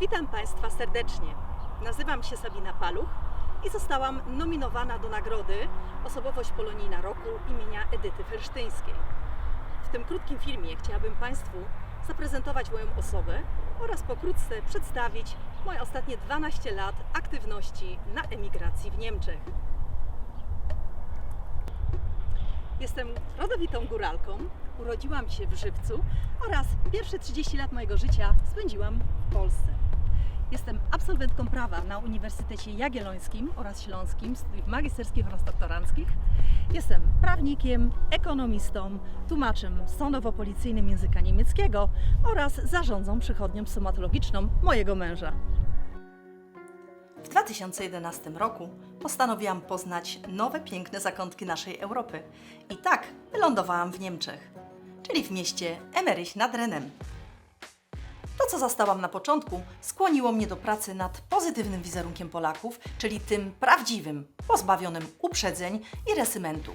Witam Państwa serdecznie. Nazywam się Sabina Paluch i zostałam nominowana do nagrody Osobowość Polonijna Roku imienia Edyty Felsztyńskiej. W tym krótkim filmie chciałabym Państwu zaprezentować moją osobę oraz pokrótce przedstawić moje ostatnie 12 lat aktywności na emigracji w Niemczech. Jestem rodowitą góralką, urodziłam się w Żywcu oraz pierwsze 30 lat mojego życia spędziłam w Polsce. Jestem absolwentką prawa na Uniwersytecie Jagiellońskim oraz Śląskim, studiów magisterskich oraz doktoranckich. Jestem prawnikiem, ekonomistą, tłumaczem sądowo-policyjnym języka niemieckiego oraz zarządzą przychodnią stomatologiczną mojego męża. W 2011 roku postanowiłam poznać nowe, piękne zakątki naszej Europy. I tak wylądowałam w Niemczech, czyli w mieście Emeryś nad Renem. To, co zastałam na początku, skłoniło mnie do pracy nad pozytywnym wizerunkiem Polaków, czyli tym prawdziwym, pozbawionym uprzedzeń i resymentów.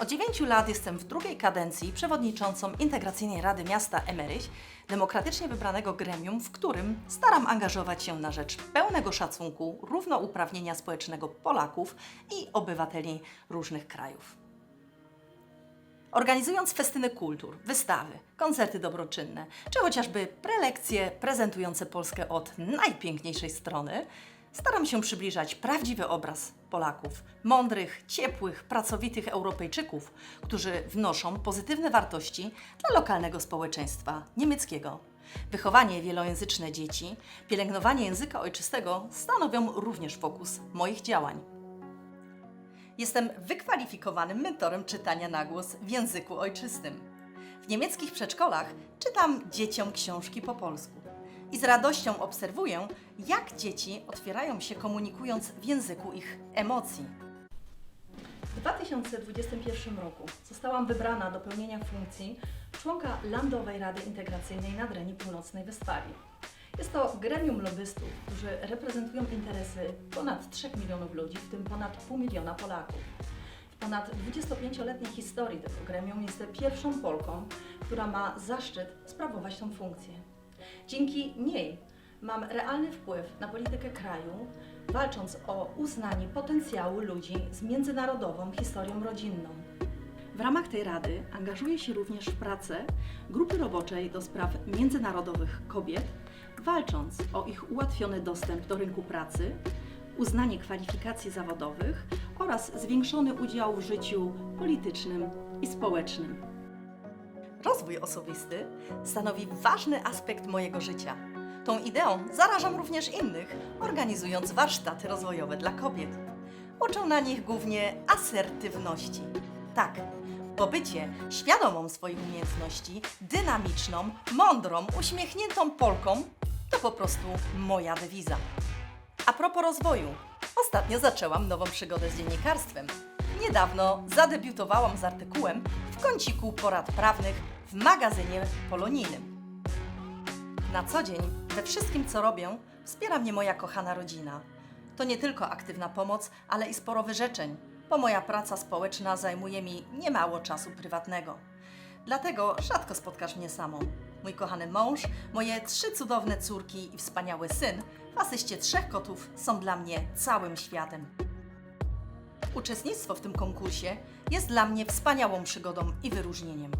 Od 9 lat jestem w drugiej kadencji przewodniczącą Integracyjnej Rady Miasta Emeryś, demokratycznie wybranego gremium, w którym staram angażować się na rzecz pełnego szacunku, równouprawnienia społecznego Polaków i obywateli różnych krajów. Organizując festyny kultur, wystawy, koncerty dobroczynne, czy chociażby prelekcje prezentujące Polskę od najpiękniejszej strony, staram się przybliżać prawdziwy obraz Polaków mądrych, ciepłych, pracowitych Europejczyków, którzy wnoszą pozytywne wartości dla lokalnego społeczeństwa niemieckiego. Wychowanie wielojęzyczne dzieci, pielęgnowanie języka ojczystego stanowią również fokus moich działań. Jestem wykwalifikowanym mentorem czytania na głos w języku ojczystym. W niemieckich przedszkolach czytam dzieciom książki po polsku. I z radością obserwuję, jak dzieci otwierają się komunikując w języku ich emocji. W 2021 roku zostałam wybrana do pełnienia funkcji członka Landowej Rady Integracyjnej Nadrenii Północnej Westfalii. Jest to gremium lobbystów, którzy reprezentują interesy ponad 3 milionów ludzi, w tym ponad pół miliona Polaków. W ponad 25-letniej historii tego gremium jestem pierwszą Polką, która ma zaszczyt sprawować tą funkcję. Dzięki niej mam realny wpływ na politykę kraju, walcząc o uznanie potencjału ludzi z międzynarodową historią rodzinną. W ramach tej rady angażuję się również w pracę grupy roboczej do spraw międzynarodowych kobiet, walcząc o ich ułatwiony dostęp do rynku pracy, uznanie kwalifikacji zawodowych oraz zwiększony udział w życiu politycznym i społecznym. Rozwój osobisty stanowi ważny aspekt mojego życia. Tą ideą zarażam również innych, organizując warsztaty rozwojowe dla kobiet. Uczę na nich głównie asertywności. Tak, bo bycie świadomą swoich umiejętności, dynamiczną, mądrą, uśmiechniętą Polką to po prostu moja dewiza. A propos rozwoju, ostatnio zaczęłam nową przygodę z dziennikarstwem. Niedawno zadebiutowałam z artykułem w kąciku porad prawnych w magazynie polonijnym. Na co dzień, we wszystkim co robię, wspiera mnie moja kochana rodzina. To nie tylko aktywna pomoc, ale i sporo wyrzeczeń, bo moja praca społeczna zajmuje mi niemało czasu prywatnego. Dlatego rzadko spotkasz mnie samą. Mój kochany mąż, moje trzy cudowne córki i wspaniały syn w asyście trzech kotów są dla mnie całym światem. Uczestnictwo w tym konkursie jest dla mnie wspaniałą przygodą i wyróżnieniem.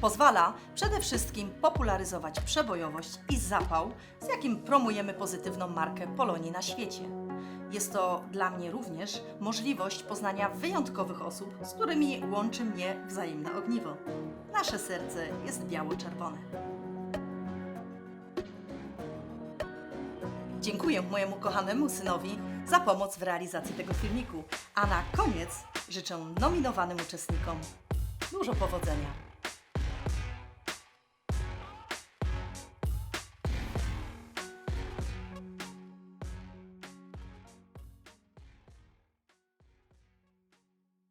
Pozwala przede wszystkim popularyzować przebojowość i zapał, z jakim promujemy pozytywną markę Polonii na świecie. Jest to dla mnie również możliwość poznania wyjątkowych osób, z którymi łączy mnie wzajemne ogniwo. Nasze serce jest biało-czerwone. Dziękuję mojemu kochanemu synowi za pomoc w realizacji tego filmiku, a na koniec życzę nominowanym uczestnikom dużo powodzenia.